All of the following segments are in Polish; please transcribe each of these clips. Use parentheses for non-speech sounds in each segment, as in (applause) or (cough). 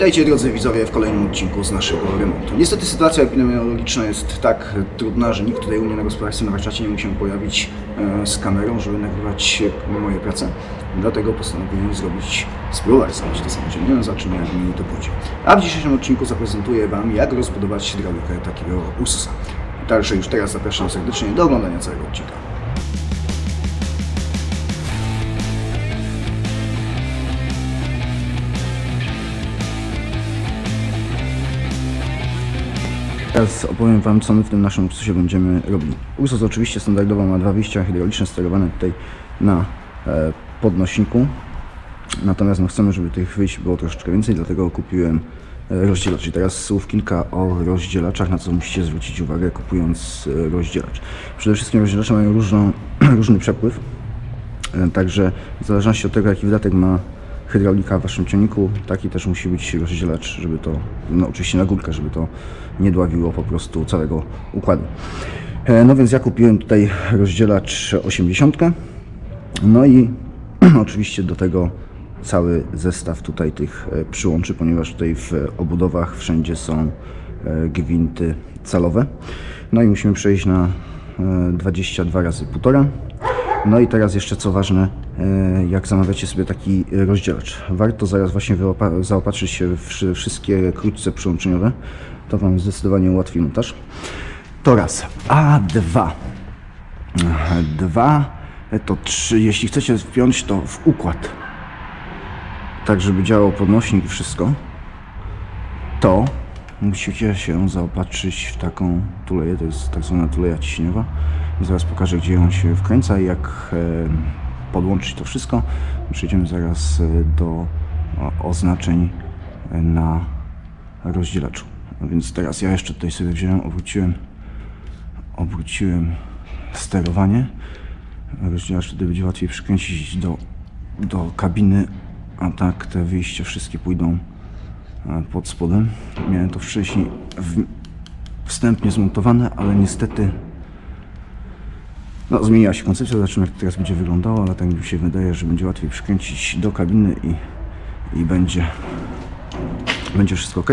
Witajcie drodzy widzowie w kolejnym odcinku z naszego remontu. Niestety sytuacja epidemiologiczna jest tak trudna, że nikt tutaj u mnie na gospodarstwie na warsztacie nie mógł się pojawić e, z kamerą, żeby nagrywać moje prace. Dlatego postanowiłem zrobić, spróbować zrobić to samodzielnie, zobaczymy jak mi to pójdzie. A w dzisiejszym odcinku zaprezentuję Wam jak rozbudować hydraulikę takiego Ursusa. Także już teraz zapraszam serdecznie do oglądania całego odcinka. Teraz opowiem Wam, co my w tym naszym Ursusie będziemy robili. Ursus oczywiście standardowo ma dwa wyjścia hydrauliczne sterowane tutaj na e, podnośniku. Natomiast no, chcemy, żeby tych wyjść było troszeczkę więcej, dlatego kupiłem e, rozdzielacz. I teraz słów kilka o rozdzielaczach, na co musicie zwrócić uwagę kupując e, rozdzielacz. Przede wszystkim rozdzielacze mają różną, (clears throat) różny przepływ, E, Także w zależności od tego, jaki wydatek ma hydraulika w waszym ciągniku, taki też musi być rozdzielacz, żeby to, no oczywiście na górkę, żeby to nie dławiło po prostu całego układu. E, No więc ja kupiłem tutaj rozdzielacz 80. No i (clears throat) oczywiście do tego cały zestaw tutaj tych e, przyłączy, ponieważ tutaj w obudowach wszędzie są e, gwinty calowe. No i musimy przejść na e, 22 razy 1,5. No i teraz jeszcze co ważne, e, jak zamawiacie sobie taki rozdzielacz, warto zaraz właśnie zaopatrzyć się w wszy- wszystkie krótce przyłączeniowe. To Wam zdecydowanie ułatwi montaż. To raz. A dwa. Dwa to trzy. Jeśli chcecie wpiąć to w układ, tak żeby działał podnośnik i wszystko, to musicie się zaopatrzyć w taką tuleję, to jest tak zwana tuleja ciśniowa. Zaraz pokażę, gdzie ją się wkręca i jak e, podłączyć to wszystko. Przejdziemy zaraz e, do oznaczeń e, na rozdzielaczu. A więc teraz ja jeszcze tutaj sobie wziąłem, obróciłem, obróciłem sterowanie. Rozdzielacz wtedy będzie łatwiej przykręcić do, do kabiny, a tak te wyjścia wszystkie pójdą pod spodem. Miałem to wcześniej wstępnie zmontowane, ale niestety no, zmieniła się koncepcja, zobaczymy jak to teraz będzie wyglądało, ale tak mi się wydaje, że będzie łatwiej przykręcić do kabiny i, i będzie, będzie wszystko ok.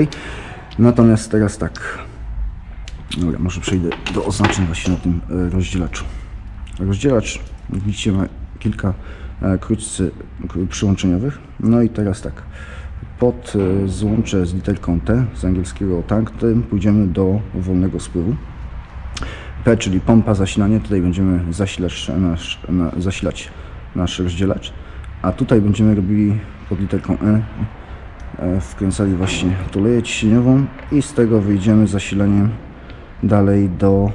Natomiast teraz tak, dobra, może przejdę do oznaczeń właśnie na tym e, rozdzielaczu. Rozdzielacz, jak widzicie, ma kilka e, krótcy przyłączeniowych. No i teraz tak, pod e, złącze z literką T z angielskiego tank, tym pójdziemy do wolnego spływu. Czyli pompa zasilanie, tutaj będziemy zasilać nasz, na, zasilać nasz rozdzielacz, a tutaj będziemy robili pod literką E, e wkręcali właśnie tuleję ciśnieniową i z tego wyjdziemy zasilaniem dalej do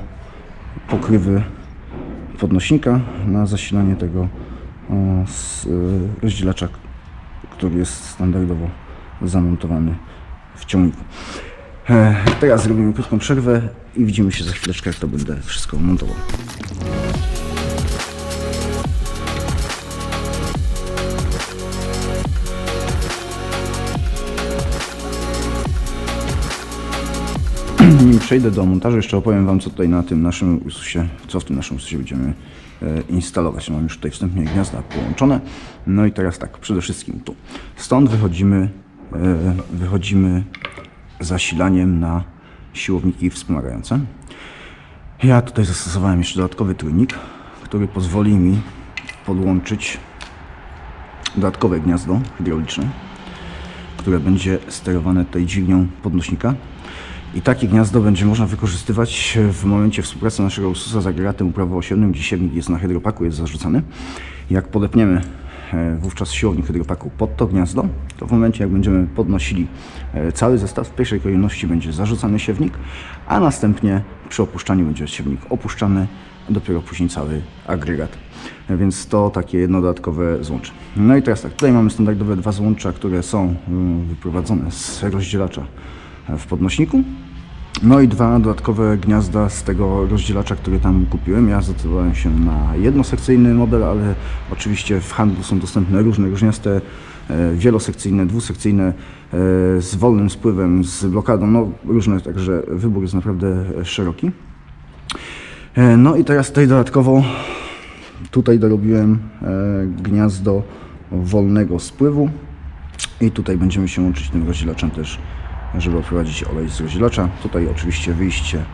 pokrywy podnośnika na zasilanie tego o, z, e, rozdzielacza, który jest standardowo zamontowany w ciągniku. E, Teraz zrobimy krótką przerwę i widzimy się za chwileczkę, jak to będę wszystko montował. (clears throat) Nim przejdę do montażu, jeszcze opowiem Wam, co tutaj na tym naszym Ursusie, co w tym naszym Ursusie będziemy e, instalować. Mam już tutaj wstępnie gniazda połączone. No i teraz tak, przede wszystkim tu. Stąd wychodzimy, e, wychodzimy zasilaniem na siłowniki wspomagające. Ja tutaj zastosowałem jeszcze dodatkowy trójnik, który pozwoli mi podłączyć dodatkowe gniazdo hydrauliczne, które będzie sterowane tutaj dźwignią podnośnika. I takie gniazdo będzie można wykorzystywać w momencie współpracy naszego Ursusa z agregatem uprawoosionym, gdzie siewnik jest na hydropaku, jest zarzucany. Jak podepniemy wówczas siłownik hydropaku pod to gniazdo, to w momencie jak będziemy podnosili e, cały zestaw, w pierwszej kolejności będzie zarzucany siewnik, a następnie przy opuszczaniu będzie siewnik opuszczany, dopiero później cały agregat. E, Więc to takie jedno dodatkowe złącze. No i teraz tak, tutaj mamy standardowe dwa złącza, które są mm, wyprowadzone z rozdzielacza e, w podnośniku. No i dwa dodatkowe gniazda z tego rozdzielacza, który tam kupiłem. Ja zdecydowałem się na jednosekcyjny model, ale oczywiście w handlu są dostępne różne różniaste, wielosekcyjne, dwusekcyjne, e, z wolnym spływem, z blokadą, no różne, także wybór jest naprawdę szeroki. E, No i teraz tutaj dodatkowo tutaj dorobiłem e, gniazdo wolnego spływu I tutaj będziemy się łączyć tym rozdzielaczem też, żeby oprowadzić olej z rozdzielacza. Tutaj oczywiście wyjście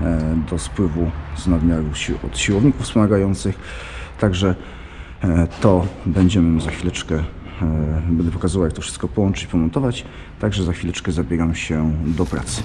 e, do spływu z nadmiaru od siłowników wspomagających. Także e, to będziemy za chwileczkę, e, będę pokazywał jak to wszystko połączyć, pomontować. Także za chwileczkę zabieram się do pracy.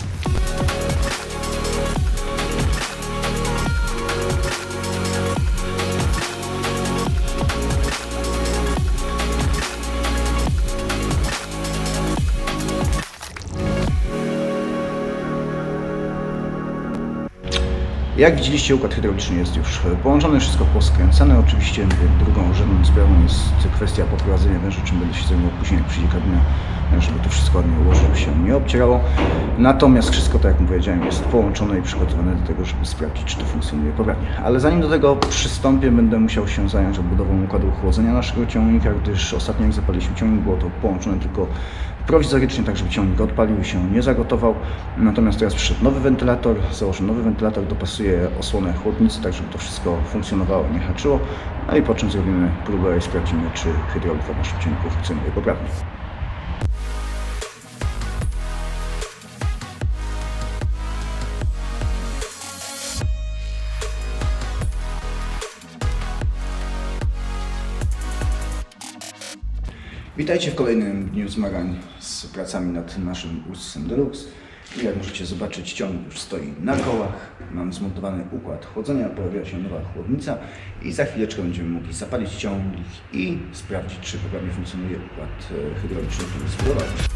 Jak widzieliście, układ hydrauliczny jest już połączony, wszystko poskręcane. Oczywiście drugą rzędną sprawą jest kwestia poprowadzenia węży, czym będę się zajmował później, jak przyjdzie kabina, żeby to wszystko ładnie ułożyć, żeby się nie obcierało. Natomiast wszystko, tak jak powiedziałem, jest połączone i przygotowane do tego, żeby sprawdzić, czy to funkcjonuje poprawnie. Ale zanim do tego przystąpię, będę musiał się zająć odbudową układu chłodzenia naszego ciągnika, gdyż ostatnio jak zapaliśmy ciągnik, było to połączone tylko prowizorycznie, tak żeby ciągnik odpalił i się nie zagotował. Natomiast teraz przyszedł nowy wentylator, założę nowy wentylator, dopasuję osłonę chłodnicy, tak żeby to wszystko funkcjonowało, nie haczyło. No i po czym zrobimy próbę i sprawdzimy, czy hydraulika w naszym ciągniku funkcjonuje poprawnie. Witajcie w kolejnym dniu zmagań z pracami nad naszym Ursusem Deluxe. I jak możecie zobaczyć, ciągnik już stoi na kołach. Mam zmontowany układ chłodzenia, pojawiła się nowa chłodnica i za chwileczkę będziemy mogli zapalić ciągnik i sprawdzić, czy poprawnie funkcjonuje układ e, hydrauliczny, który zbudowaliśmy.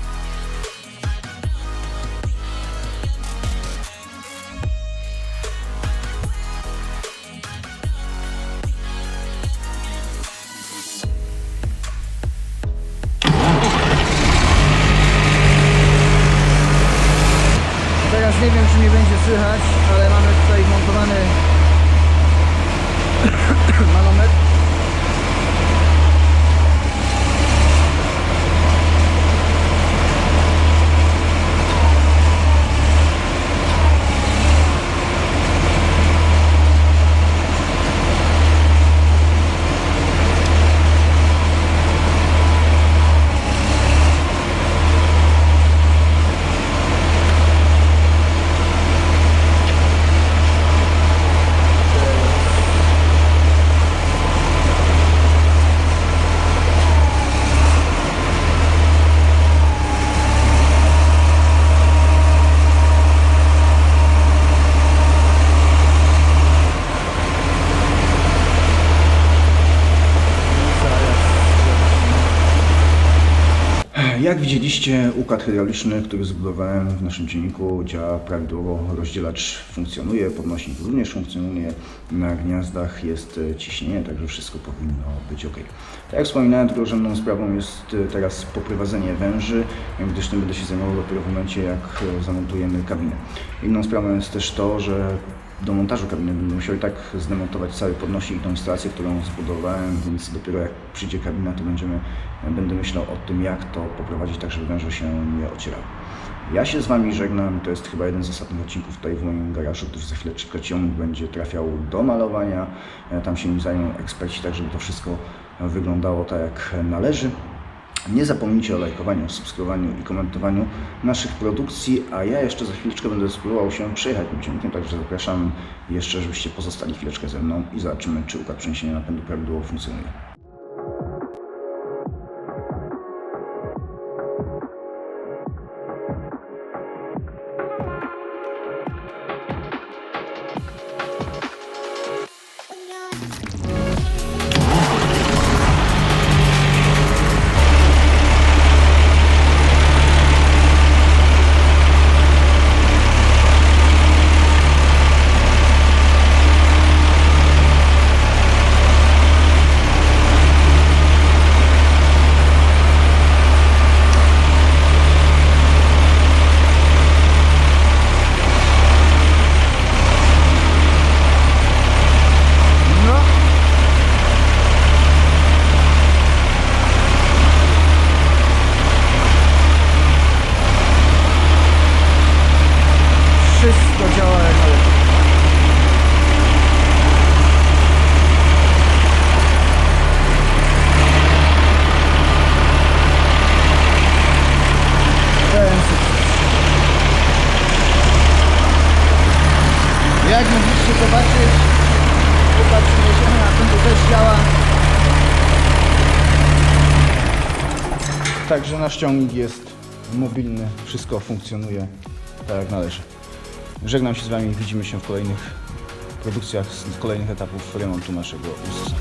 Jak widzieliście, układ hydrauliczny, który zbudowałem w naszym dzienniku działa prawidłowo, rozdzielacz funkcjonuje, podnośnik również funkcjonuje, na gniazdach jest ciśnienie, także wszystko powinno być ok. Tak jak wspominałem, drugorzędną sprawą jest teraz poprowadzenie węży, gdyż tym będę się zajmował dopiero w momencie, jak zamontujemy kabinę. Inną sprawą jest też to, że do montażu kabiny będę musiał i tak zdemontować cały podnośnik i tą instalację, którą zbudowałem, więc dopiero jak przyjdzie kabina, to będziemy, będę myślał o tym, jak to poprowadzić tak, żeby węże się nie ocierały. Ja się z Wami żegnam. To jest chyba jeden z ostatnich odcinków tutaj w moim garażu, gdyż za chwileczkę ciągnik będzie trafiał do malowania. E, Tam się nim zajmą eksperci, tak żeby to wszystko wyglądało tak, jak należy. Nie zapomnijcie o lajkowaniu, subskrybowaniu i komentowaniu naszych produkcji, a ja jeszcze za chwileczkę będę spróbował się przejechać tym ciągnikiem, także zapraszam jeszcze, żebyście pozostali chwileczkę ze mną i zobaczymy, czy układ przeniesienia napędu prawidłowo funkcjonuje. Także nasz ciągnik jest mobilny, wszystko funkcjonuje tak jak należy. Żegnam się z Wami, widzimy się w kolejnych produkcjach, z kolejnych etapów remontu naszego Ursusa.